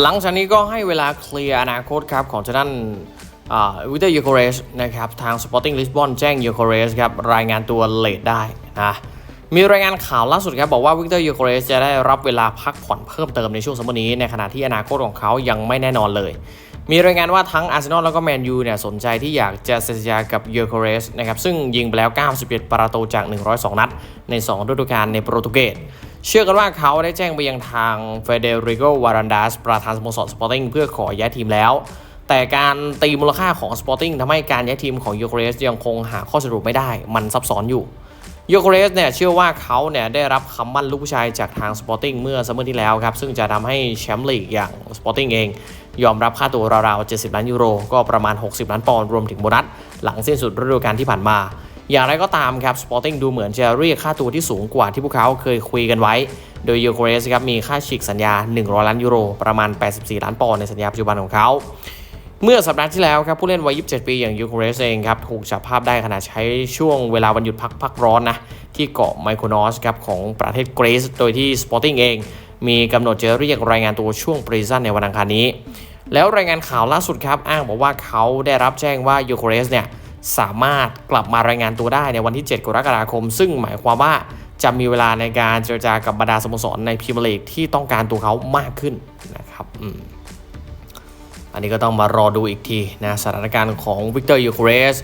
หลังจากนี้ก็ให้เวลาเคลียร์อนาคตครับของทางด้านวิเตอร์ยูโคเรสนะครับทาง Sporting Lisbon แจ้งยูโคเรสครับรายงานตัวเลทได้นะมีรายงานข่าวล่าสุดครับบอกว่าวิกเตอร์ยูโคเรสจะได้รับเวลาพักผ่อนเพิ่มเติมในช่วงสมนี้ ในขณะที่อนาคตของเขายังไม่แน่นอนเลย มีรายงานว่าทั้งอาร์เซนอลแล้วก็แมนยูเนี่ยสนใจที่อยากจะเซ็นสัญญากับยูโคเรสนะครับซึ่งยิงไปแล้ว 91 ประตูจาก 102 นัด ใน 2 ฤดูกาลในโปรตุเกส เชื่อกันว่าเขาได้แจ้งไปยังทางเฟเดริโกวารันดาสประธานสโมสรสปอร์ติ้งเพื่อขอย้ายทีมแล้ว แต่การตีมูลค่าของสปอร์ติ้งทำให้การย้ายทีมของยูโครสยังคงหาข้อสรุปไม่ได้ มันซับซ้อนอยู่ยูโครสเนี่ยเชื่อว่าเขาเนี่ยได้รับคำมั่นลูกชายจากทางสปอร์ติ้งเมื่อซัมเมอร์ที่แล้วครับ ซึ่งจะทำให้แชมป์ลีกอย่างสปอร์ติ้งเอง ยอมรับค่าตัวราวๆ70 ล้านยูโร ก็ประมาณ 60 ล้านปอนด์รวมถึงโบนัส หลังสิ้นสุดฤดูกาลที่ผ่านมา อย่างไรก็ตามครับ Sporting ดูเหมือนจะเรียกค่าตัวที่สูงกว่าที่พวกเขาเคยคุยกันไว้ โดยยูโคเรสครับมีค่าฉีกสัญญา 100 ล้านยูโร ประมาณ 84 ล้านปอนด์ในสัญญาปัจจุบันของเขาเมื่อสัปดาห์ที่แล้วครับผู้เล่นวัย 27 ปีอย่างยูโครสเองครับถูกจับภาพได้ขณะใช้ช่วงเวลาวันหยุดพักพักร้อนนะที่เกาะไมโครนอสครับของประเทศกรีซโดยที่ Sporting เอง มีกำหนดจะเรียกรายงานตัวช่วงปรีซันในวันอังคารนี้ แล้วรายงานข่าวล่าสุดครับอ้างบอกว่าเขาได้รับแจ้งว่ายูโครสเนี่ย สามารถกลับมารายงานตัวได้ในวันที่ 7 กรกฎาคม ซึ่งหมายความว่าจะมีเวลาในการเจรจากับบรรดาสโมสรในพรีเมียร์ลีกที่ต้องการตัวเขามากขึ้นนะครับอันนี้ก็ต้องมารอดูอีกทีนะสถานการณ์ของวิกเตอร์ยูโครส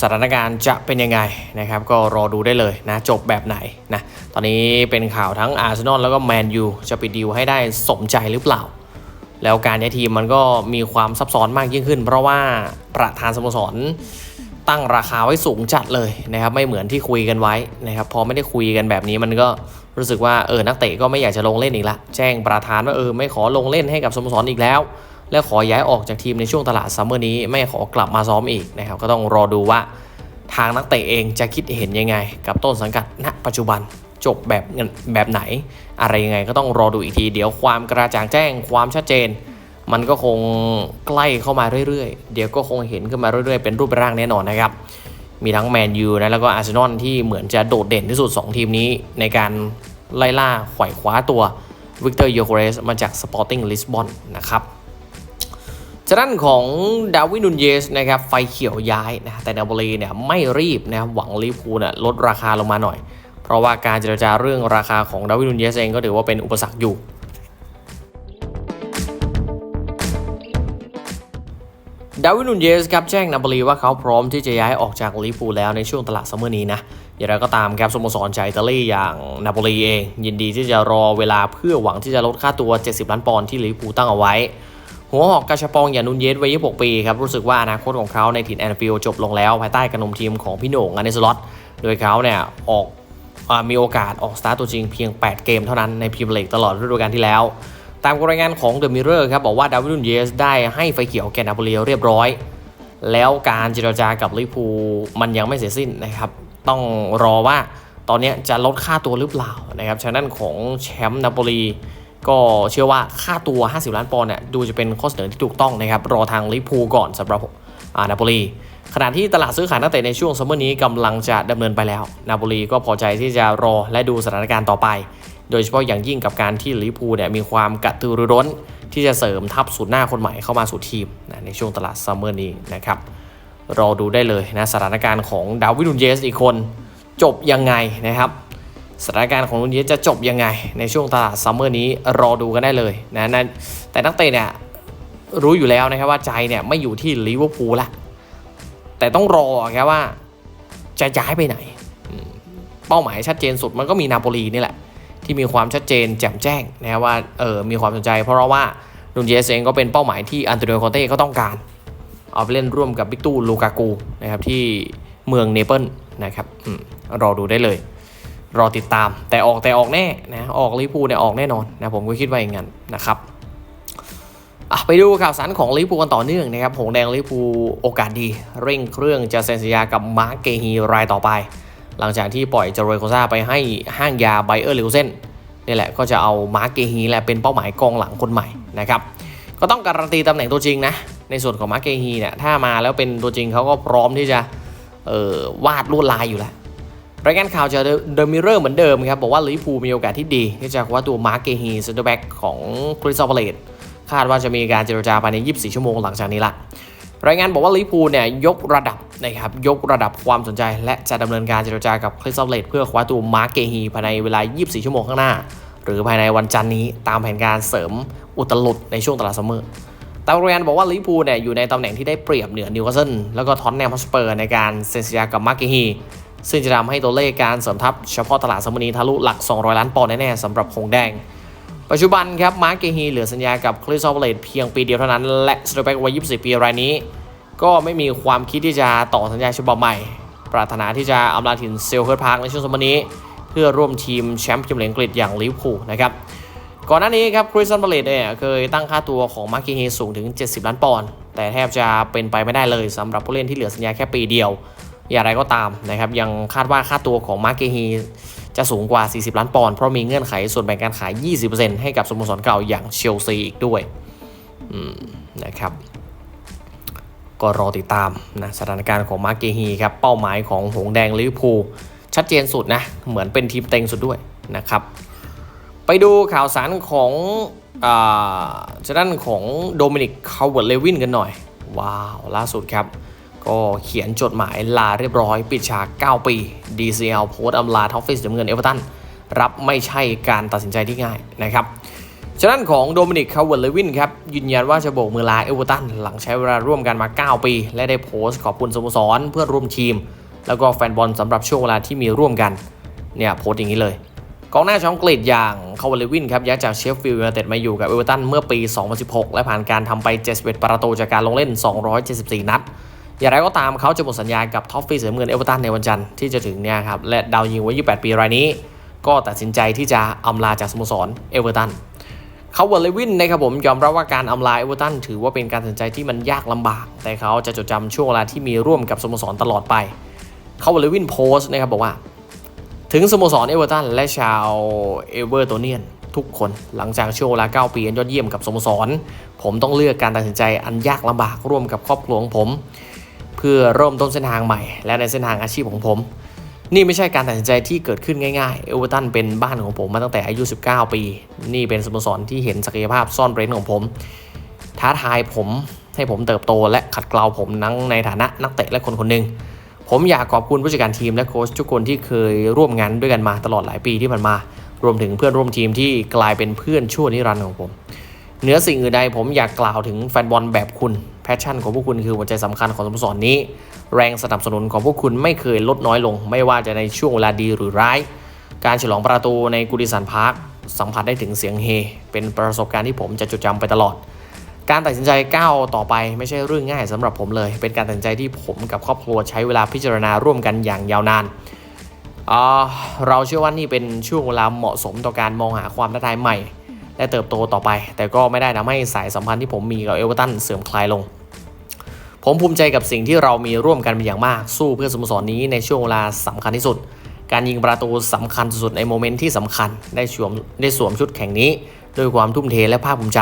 สถานการณ์จะเป็นยังไงนะครับ ก็รอดูได้เลยนะ จบแบบไหนนะ ตอนนี้เป็นข่าวทั้งอาร์เซนอลแล้วก็แมนยูจะปิดดีลให้ได้สมใจหรือเปล่า แล้วการย้ายทีมมันก็มีความซับซ้อนมากยิ่งขึ้น เพราะว่าประธานสโมสร ตั้งราคาไว้สูงจัดเลยนะครับไม่เหมือนที่คุยกันไว้นะครับพอไม่ได้คุยกันแบบนี้มันก็รู้สึกว่าเออนักเตะก็ไม่อยากจะลงเล่นอีกละแจ้งประธานว่าเออไม่ขอลงเล่นให้กับสโมสรอีกแล้ว และขอย้ายออกจากทีมในช่วงตลาดซัมเมอร์นี้ไม่ขอกลับมาซ้อมอีกนะครับก็ต้องรอดูว่าทางนักเตะเองจะคิดเห็นยังไง กับต้นสังกัดณปัจจุบันจบแบบเงินแบบไหน อะไรยังไงก็ต้องรอดูอีกที เดี๋ยวความกระจ่างแจ้งความชัดเจน มันก็คงใกล้เข้ามาเรื่อยๆ เดี๋ยวก็คงเห็นขึ้นมาเรื่อยๆ เป็นรูปร่างแน่นอนนะครับ มีทั้งแมนยูนะแล้วก็อาร์เซนอลที่เหมือนจะโดดเด่นที่สุด 2 ทีมนี้ในการไล่ล่าไขว่คว้าตัววิกเตอร์ยูโคเรสมาจากสปอร์ติ้งลิสบอนนะครับจากด้านของดาวินุนเยสนะครับไฟเขียวย้ายนะแต่นาโปลีเนี่ยไม่รีบนะหวังลิเวอร์พูลน่ะลดราคาลงมาหน่อย เพราะว่าการเจรจาเรื่องราคาของดาวินุนเยสเองก็ถือว่าเป็นอุปสรรคอยู่ ดาวินนูนเยสครับแจ้งนาโปลีว่าเขาพร้อมที่จะย้ายออกจากลิเวอร์พูแล้วในช่วงตลาดซัมเมอร์นี้นะอย่างไรก็ตามครับสโมสรจากอิตาลีอย่างนาโปลีเอง ยินดีที่จะรอเวลาเพื่อหวังที่จะลดค่าตัว 70 ล้านปอนด์ที่ลิเวอร์พูตั้งเอาไว้ หัวหอกกาชาปองอย่างนูนเยสวัย 26 ปีครับรู้สึกว่าอนาคตของเขาในถิ่นแอนฟิลด์จบลงแล้ว ภายใต้การนมทีมของพี่โหน่งอันเนสล็อตโดยเขาเนี่ยออกมีโอกาสออกสตาร์ตตัวจริงเพียง 8 เกมเท่านั้นในพรีเมียร์ลีกตลอดฤดูกาลที่แล้ว ตามรายงานของเดอะมิเรอร์ครับบอกว่าดาวิดนูนเยสได้ให้ไฟเขียวแก่นาโปลีเรียบร้อย แล้วการเจรจากับลิพูมันยังไม่เสร็จสิ้นนะครับ ต้องรอว่าตอนนี้จะลดค่าตัวหรือเปล่านะครับฉะนั้นของแชมป์นาโปลีก็เชื่อว่าค่าตัว 50 ล้านปอนด์เนี่ยดูจะเป็นข้อเสนอที่ถูกต้องนะครับ รอทางลิพูก่อนสำหรับนาโปลีขณะที่ตลาดซื้อขายนักเตะในช่วงซัมเมอร์นี้กำลังจะดำเนินไปแล้ว นาโปลีก็พอใจที่จะรอและดูสถานการณ์ต่อไป โดยเฉพาะอย่างยิ่งกับการที่ลิเวอร์พูลเนี่ยมีความกระตือรือร้น ที่จะเสริมทัพสูตรหน้าคนใหม่เข้ามาสู่ทีมนะในช่วงตลาดซัมเมอร์นี้นะครับรอดูได้เลยนะสถานการณ์ของดาวิดุนเยสอีกคนจบยังไงนะครับสถานการณ์ของนุนเยสจะจบยังไง ในช่วงตลาดซัมเมอร์นี้รอดูกันได้เลยนะนะแต่นักเตะเนี่ยรู้อยู่แล้วนะครับว่าใจเนี่ยไม่อยู่ที่ลิเวอร์พูลละแต่ต้องรอแค่ว่าจะย้ายไปไหน เป้าหมายชัดเจนสุดมันก็มีนาโปลีนี่แหละ ที่มีความชัดเจนแจ่มแจ้งนะว่าเออมีความสนใจ เพราะว่านุนเยสเองก็เป็นเป้าหมายที่อันโตนิโอคอนเต้ก็ต้องการ เอาไปเล่นร่วมกับบิกตูลูกากูนะครับที่เมืองเนเปิลนะครับอรอดูได้เลย รอติดตามแต่ออกแต่ออกแน่นะออกลิเวอร์พูเนี่ยออกแน่นอนนะผมก็คิดว่าอย่างนั้นนะครับไปดูข่าวสารของลิเวอร์พูกันต่อเนื่องนะครับหงแดงลิเวอร์พูโอกาสดี เร่งเครื่องจะเซ็นสัญญากับมาร์กเกฮีรายต่อไป หลังจากที่ปล่อยเจโรยโคซาไปให้ห้างยาไบเออร์เลวเซนนี่แหละก็จะเอามาร์กเกฮีแหละเป็นเป้าหมายกองหลังคนใหม่นะครับก็ต้องการันตีตำแหน่งตัวจริงนะในส่วนของมาร์เกฮีเนี่ยถ้ามาแล้วเป็นตัวจริงเขาก็พร้อมที่จะออวาดลวดลายอยู่แล้วรายงานข่าวจากเดอะมิเรอร์เหมือนเดิมครับ บอกว่าลิเวอร์พูมีโอกาสที่ดี ที่จะคว้าตัวมาร์เกฮีเซนเตอร์แบ็กของคริสตัลพาเลตคาดว่าจะมีการเจรจาภายใน 24 ชั่วโมงหลังจากนี้ละ รายงานบอกว่าลิเวอร์พูเนี่ยยกระดับนะครับยกระดับความสนใจ และจะดำเนินการเจรจากับคริสตัลเลตเพื่อคว้าตัวมาร์เกฮีภายในเวลา 24 ชั่วโมงข้างหน้า หรือภายในวันจันนี้ตามแผนการเสริมอุตลุดในช่วงตลาดซัมเมอร์ตามรายงานบอกว่าลิเวอร์พูเนี่ยอยู่ในตำแหน่งที่ได้เปรียบเหนือนิวคาสเซิลแล้วก็ท็อตแนมฮอสเปอร์ในการเซ็นสัญญากับมาร์เกฮีซึ่งจะทำให้ตัวเลขการเสริมทัพเฉพาะตลาดซัมเมอร์นี้ทะลุหลัก 200 ล้านปอนด์แน่ๆสำหรับหงแดง ปัจจุบันครับมาร์กเกฮีเหลือสัญญากับคริสตัลเลตเพียงปีเดียวเท่านั้น และสโตแบ็กวัย 24 ปีรายนี้ ก็ไม่มีความคิดที่จะต่อสัญญาฉบับใหม่ ปรารถนาที่จะอำลาถิ่นเซลเฮิร์ตพาร์คในช่วงสมัยนี้ เพื่อร่วมทีมแชมป์พรีเมียร์ลีกอังกฤษอย่างลิเวอร์พูลนะครับก่อนหน้านี้ครับคริสตันเบเลตเนี่ยเคยตั้งค่าตัวของมาร์กเกฮีสูงถึง 70 ล้านปอนด์แต่แทบจะเป็นไปไม่ได้เลยสำหรับผู้เล่นที่เหลือสัญญาแค่ปีเดียว อย่างไรก็ตามนะครับยังคาดว่าค่าตัวของมาร์เกฮีจะสูงกว่า 40 ล้านปอนด์เพราะมีเงื่อนไขส่วนแบ่งการขาย 20%ให้กับสโมสรเก่าอย่างเชลซีอีกด้วยนะครับ ก็รอติดตามนะสถานการณ์ของมาร์เกฮีครับเป้าหมายของหงแดงลิเวอร์พูลชัดเจนสุดนะ เหมือนเป็นทีมเต็งสุดด้วยนะครับ ไปดูข่าวสารของอ่าจะด้านของโดมินิกคาวเวิร์ดเลวินกันหน่อย ว้าว ล่าสุดครับ ก็เขียนจดหมายลาเรียบร้อย ปิดฉาก 9 ปี DCL โพสต์อำลาท็อฟฟิสน้ำเงินเอเวอร์ตันรับไม่ใช่การตัดสินใจที่ง่ายนะครับฉะนั้นของโดมินิกคาวเวิร์เลวินครับยืนยันว่าจะโบกมือลาเอเวอร์ตันหลังใช้เวลาร่วมกันมา 9 ปี และได้โพสต์ขอบคุณสโมสรเพื่อนร่วมทีม แล้วก็แฟนบอลสำหรับช่วงเวลาที่มีร่วมกันเนี่ยโพสต์อย่างนี้เลยกองหน้าชาวอังกฤษอย่างคาวาเลวินครับย้ายจากเชฟฟิลด์ยูไนเต็ดมาอยู่กับเอเวอร์ตันเมื่อปี 2016 และผ่านการทำไป 71 ประตูจากการลงเล่น 274 นัด อย่างไรก็ตามเขาจะหมดสัญญากับท็อฟฟี่เสือเงินเอเวอร์ตันในวันจันทร์ที่จะถึงเนี่ยครับและดาวยิงวัย28 ปีรายนี้ ก็ตัดสินใจที่จะอำลาจากสโมสรเอเวอร์ตันเขาเวอร์เลวินนะครับผมยอมรับว่าการอำลาเอเวอร์ตันถือว่าเป็นการตัดสินใจที่มันยากลำบาก แต่เขาจะจดจำช่วงเวลาที่มีร่วมกับสโมสรตลอดไปเขาเวอร์เลวินโพสต์นะครับบอกว่า ถึงสโมสรเอเวอร์ตันและชาวเอเวอร์โตเนียนทุกคนหลังจากช่วงเวลา 9 ปีอันยอดเยี่ยมกับสโมสร ผมต้องเลือกการตัดสินใจอันยากลำบากร่วมกับครอบครัวของผม เพื่อเริ่มต้นเส้นทางใหม่ และในเส้นทางอาชีพของผม นี่ไม่ใช่การตัดสินใจที่เกิดขึ้นง่ายๆ เอเวอร์ตันเป็นบ้านของผมมาตั้งแต่อายุ 19 ปี นี่เป็นสโมสรที่เห็นศักยภาพซ่อนเร้นของผม ท้าทายผมให้ผมเติบโตและขัดเกลาผมนั่งในฐานะนักเตะและคนคนหนึ่งผมอยากขอบคุณผู้จัดการทีมและโค้ชทุกคนที่เคยร่วมงานด้วยกันมาตลอดหลายปีที่ผ่านมา รวมถึงเพื่อนร่วมทีมที่กลายเป็นเพื่อนชั่วนิรันดร์ของผม เหนือสิ่งอื่นใดผมอยากกล่าวถึงแฟนบอลแบบคุณ แพชชั่นของพวกคุณคือหัวใจสำคัญของสโมสรนี้ แรงสนับสนุนของพวกคุณไม่เคยลดน้อยลง ไม่ว่าจะในช่วงเวลาดีหรือร้าย การฉลองประตูในกูดิสันพาร์คสัมผัสได้ถึงเสียงเฮ เป็นประสบการณ์ที่ผมจะจดจำไปตลอด การตัดสินใจก้าวต่อไปไม่ใช่เรื่องง่ายสำหรับผมเลย เป็นการตัดสินใจที่ผมกับครอบครัวใช้เวลาพิจารณาร่วมกันอย่างยาวนานเราเชื่อว่านี่เป็นช่วงเวลาเหมาะสมต่อการมองหาความท้าทายใหม่ และเติบโตต่อไป แต่ก็ไม่ได้ทำให้สายสัมพันธ์ที่ผมมีกับเอเวอร์ตันเสื่อมคลายลง ผมภูมิใจกับสิ่งที่เรามีร่วมกันเป็นอย่างมาก สู้เพื่อสโมสรนี้ในช่วงเวลาสำคัญที่สุด การยิงประตูสำคัญสุดในโมเมนต์ที่สำคัญได้สวมได้สวมชุดแข่งนี้ด้วยความทุ่มเทและภาคภูมิใจ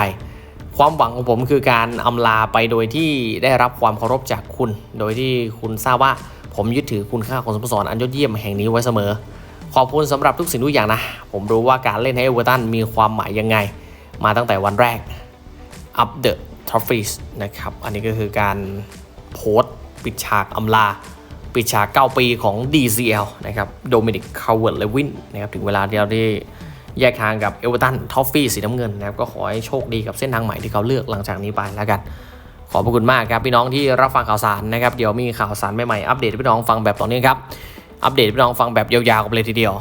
ความหวังของผมคือการอำลาไปโดยที่ได้รับความเคารพจากคุณ โดยที่คุณทราบว่าผมยึดถือคุณค่าของสโมสรอันยอดเยี่ยมแห่งนี้ไว้เสมอ ขอบคุณสำหรับทุกสิ่งทุกอย่างนะ ผมรู้ว่าการเล่นให้เอเวอร์ตันมีความหมายยังไง มาตั้งแต่วันแรก Up the Trophies นะครับ อันนี้ก็คือการโพสต์ปิดฉากอำลา ปิดฉาก 9 ปีของ DCL นะครับโดมินิกคาวเวิร์ดเลวินนะครับถึงเวลาที่เราได้แยกทางกับเอเวอร์ตันทอฟฟี่สีน้ำเงินนะครับก็ขอให้โชคดีกับเส้นทางใหม่ที่เขาเลือกหลังจากนี้ไปแล้วกัน ขอบพระคุณมากครับ พี่น้องที่รับฟังข่าวสารนะครับ เดี๋ยวมีข่าวสารใหม่ๆอัปเดตพี่น้องฟังแบบต่อเนื่องครับ อัปเดตให้พี่น้องฟังแบบยาวๆกันเลยทีเดียว